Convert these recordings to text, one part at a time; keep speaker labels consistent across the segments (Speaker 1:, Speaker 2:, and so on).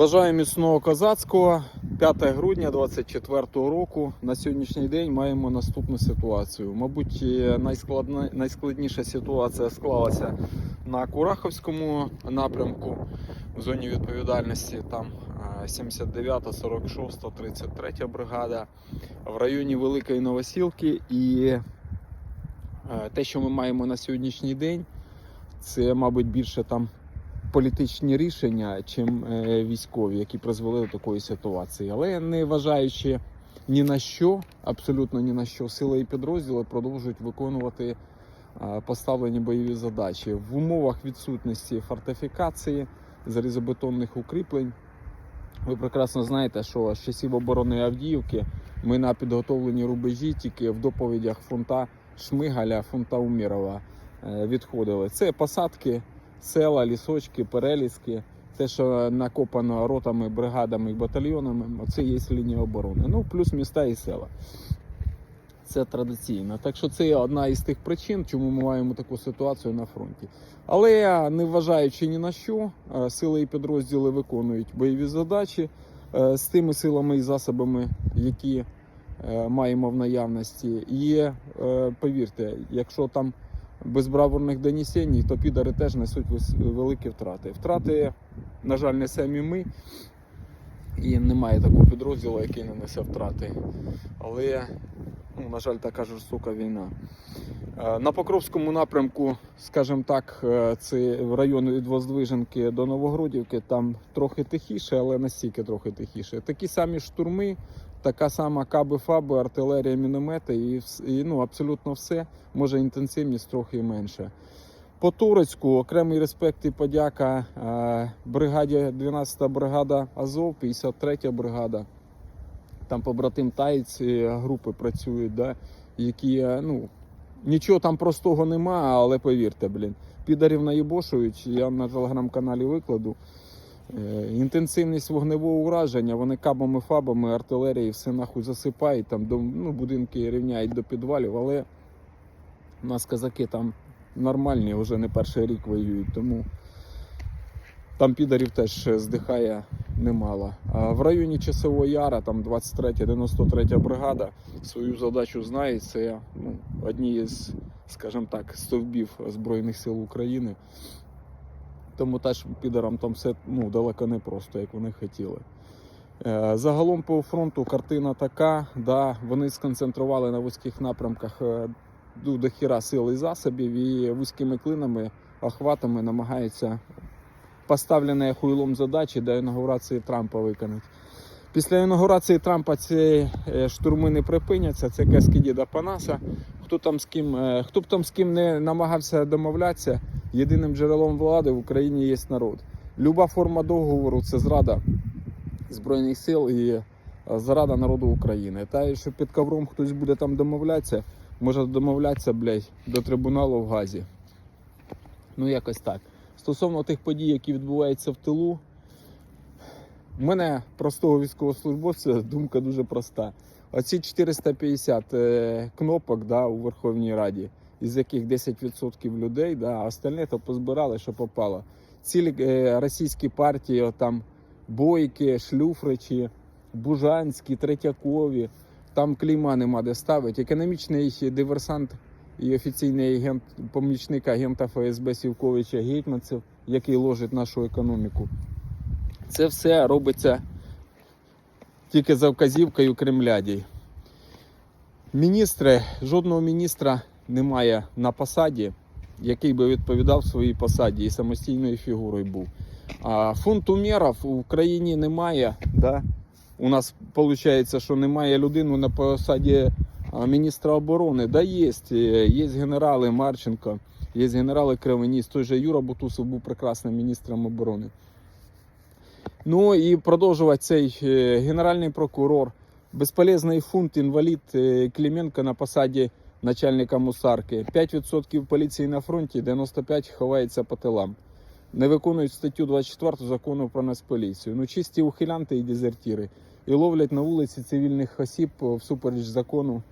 Speaker 1: Бажаю міцного козацького. 5 грудня 24 року. На сьогоднішній день маємо наступну ситуацію. Мабуть, е, найскладна- найскладніша ситуація склалася на Кураховському напрямку в зоні відповідальності. Там е, 79, 46, 33 бригада в районі Великої Новосілки. І е, те, що ми маємо на сьогоднішній день, це, мабуть, більше там політичні рішення, чим е, військові, які призвели до такої ситуації. Але не вважаючи ні на що, абсолютно ні на що, сили і підрозділи продовжують виконувати е, поставлені бойові задачі в умовах відсутності фортифікації, залізобетонних укріплень. Ви прекрасно знаєте, що з часів оборони Авдіївки ми на підготовлені рубежі тільки в доповідях фронта Шмигаля, фронта Умірова е, відходили. Це посадки села, лісочки, переліски, те, що накопано ротами, бригадами і батальйонами, це є лінія оборони. Ну, плюс міста і села. Це традиційно. Так що це одна із тих причин, чому ми маємо таку ситуацію на фронті. Але не вважаючи ні на що, е, сили і підрозділи виконують бойові задачі е, з тими силами і засобами, які е, маємо в наявності. Е, повірте, якщо там без браворних донесень, то підари теж несуть великі втрати. Втрати, на жаль, несемо і ми. І немає такого підрозділу, який не несе втрати. Але, ну, на жаль, така жорстока війна. Е, На Покровському напрямку, скажімо так, е, це район від Воздвиженки до Новогродівки, там трохи тихіше, але настільки трохи тихіше. Такі самі штурми, така сама каби-фаби, артилерія, міномети і, і ну, абсолютно все. Може інтенсивність трохи менше. По Турецьку окремий респект і подяка е, бригаді 12-та бригада Азов, 53-я бригада. Там побратим Таєць е, групи працюють, да, які е, ну, нічого там простого нема, але повірте, блін, підарів наїбошують. Я на телеграм-каналі викладу. Інтенсивність вогневого ураження, вони кабами, фабами, артилерії все нахуй засипають, там до, ну, будинки рівняють до підвалів, але у нас казаки там нормальні, вже не перший рік воюють, тому там підарів теж здихає немало. А в районі Часового Яра, там 23-93 бригада, свою задачу знає. Це ну, одні із, скажімо так, стовбів Збройних сил України. Тому теж підарам там все ну, далеко не просто, як вони хотіли. Е, Загалом по фронту картина така, да, вони сконцентрували на вузьких напрямках е, до хіра сил і засобів і вузькими клинами, охватами намагаються поставлені хуйлом задачі до інаугурації Трампа виконати. Після інаугурації Трампа ці е, штурми не припиняться, це казки діда Панаса. Хто там з ким, е, хто б там з ким не намагався домовлятися, єдиним джерелом влади в Україні є народ. Люба форма договору це зрада Збройних сил і е, зрада народу України. Та і що під ковром хтось буде там домовлятися, може домовлятися, блядь, до трибуналу в Газі. Ну, якось так. Стосовно тих подій, які відбуваються в тилу, у мене простого військовослужбовця думка дуже проста. Оці 450 е, кнопок да, у Верховній Раді, із яких 10% людей, да, остальне то позбирали, що попало. Цілі е, російські партії, там Бойки, Шлюфричі, Бужанські, Третьякові, там клейма нема де ставити. Економічний диверсант і офіційний агент, помічник агента ФСБ Сівковича Гетьманцев, який ложить нашу економіку. Це все робиться тільки за вказівкою Кремлядій. Міністри, жодного міністра немає на посаді, який би відповідав своїй посаді і самостійною фігурою був. А фунтумерів в Україні немає. Да? У нас виходить, що немає людини на посаді міністра оборони. Да, є. Є генерали Марченко, є генерали Кривеніс. Той же Юра Бутусов був прекрасним міністром оборони. Ну і продовжувати цей е, генеральний прокурор, безполезний фунт, інвалід е, Клименко на посаді начальника мусарки. 5% поліції на фронті, 95% ховається по тилам. Не виконують статтю 24 закону про нацполіцію. Ну, чисті ухилянти і дезертіри. І ловлять на вулиці цивільних осіб всупереч закону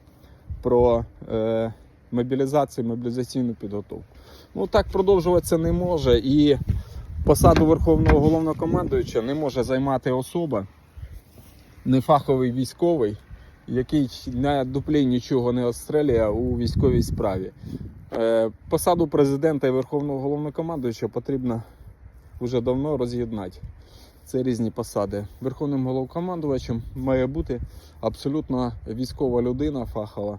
Speaker 1: про е, мобілізацію, мобілізаційну підготовку. Ну так продовжуватися не може. І Посаду Верховного головнокомандуюча не може займати особа, нефаховий військовий, який на дуплі нічого не острелює у військовій справі. Е, Посаду президента і Верховного головнокомандуюча потрібно вже давно роз'єднати. Це різні посади. Верховним головнокомандувачем має бути абсолютно військова людина фахова.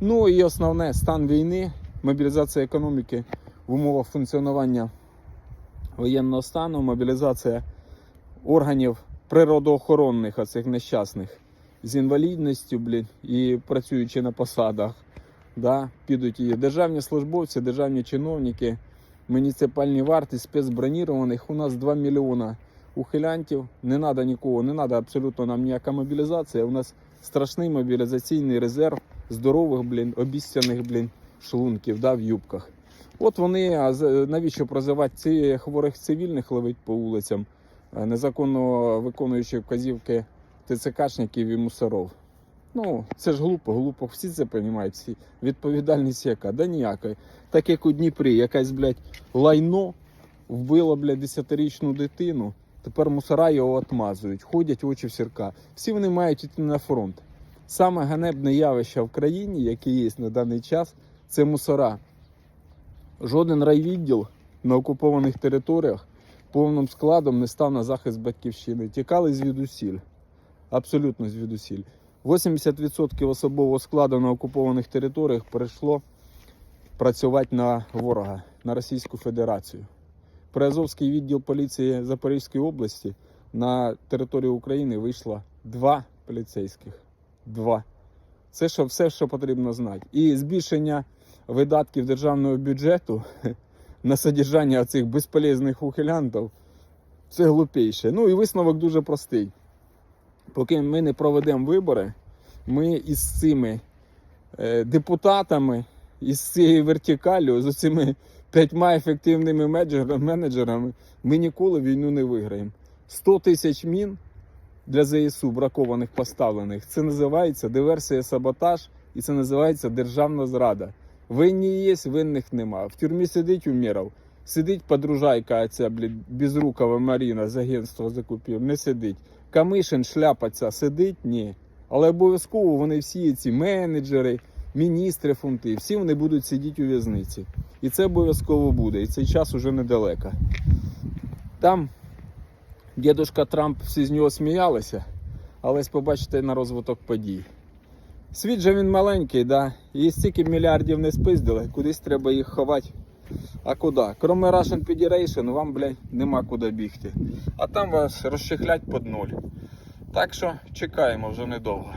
Speaker 1: Ну і основне стан війни, мобілізація економіки в умовах функціонування воєнного стану, мобілізація органів природоохоронних, оцих нещасних з інвалідністю, блін, і працюючи на посадах. Да, підуть і державні службовці, державні чиновники, муніципальні варти, спецбронірованих. У нас 2 мільйона ухилянтів. Не треба нікого, не треба абсолютно нам ніяка мобілізація. У нас страшний мобілізаційний резерв здорових, блін, обіцяних, блін, шлунків да, в юбках. От вони, а навіщо прозивати ці хворих цивільних ловить по вулицям, незаконно виконуючи вказівки ТЦКшників і мусоров. Ну, це ж глупо, глупо. Всі це розуміють. Всі. Відповідальність яка? Да ніякої. Так як у Дніпрі, якась, блядь, лайно вбила, блядь, 10-річну дитину. Тепер мусора його отмазують, ходять очі в сірка. Всі вони мають йти на фронт. Саме ганебне явище в країні, яке є на даний час, це мусора. Жоден райвідділ на окупованих територіях повним складом не став на захист батьківщини. Тікали звідусіль. Абсолютно звідусіль. 80% особового складу на окупованих територіях перейшло працювати на ворога, на Російську Федерацію. Приазовський відділ поліції Запорізької області на територію України вийшло два поліцейських. Два. Це що, все, що потрібно знати. І збільшення видатків державного бюджету на содержання цих безполезних ухилянтів це глупіше. Ну і висновок дуже простий. Поки ми не проведемо вибори, ми із цими е, депутатами, із цією вертикаллю, з цими п'ятьма ефективними менеджерами, ми ніколи війну не виграємо. 100 тисяч мін для ЗСУ бракованих поставлених. Це називається диверсія саботаж і це називається державна зрада. Винні є, винних нема. В тюрмі сидить Уміров. Сидить подружайка, ця безрукова Маріна з агентства закупів, не сидить. Камишин шляпа ця сидить? Ні. Але обов'язково вони всі ці менеджери, міністри фунти, всі вони будуть сидіти у в'язниці. І це обов'язково буде. І цей час уже недалеко. Там дідушка Трамп всі з нього сміялися, але ось побачите на розвиток подій. Світ же він маленький, да? і стільки мільярдів не спиздили, кудись треба їх ховати. А куди? Кроме Russian Federation, вам, блядь, нема куди бігти. А там вас розчехлять під нуль. Так що чекаємо вже недовго.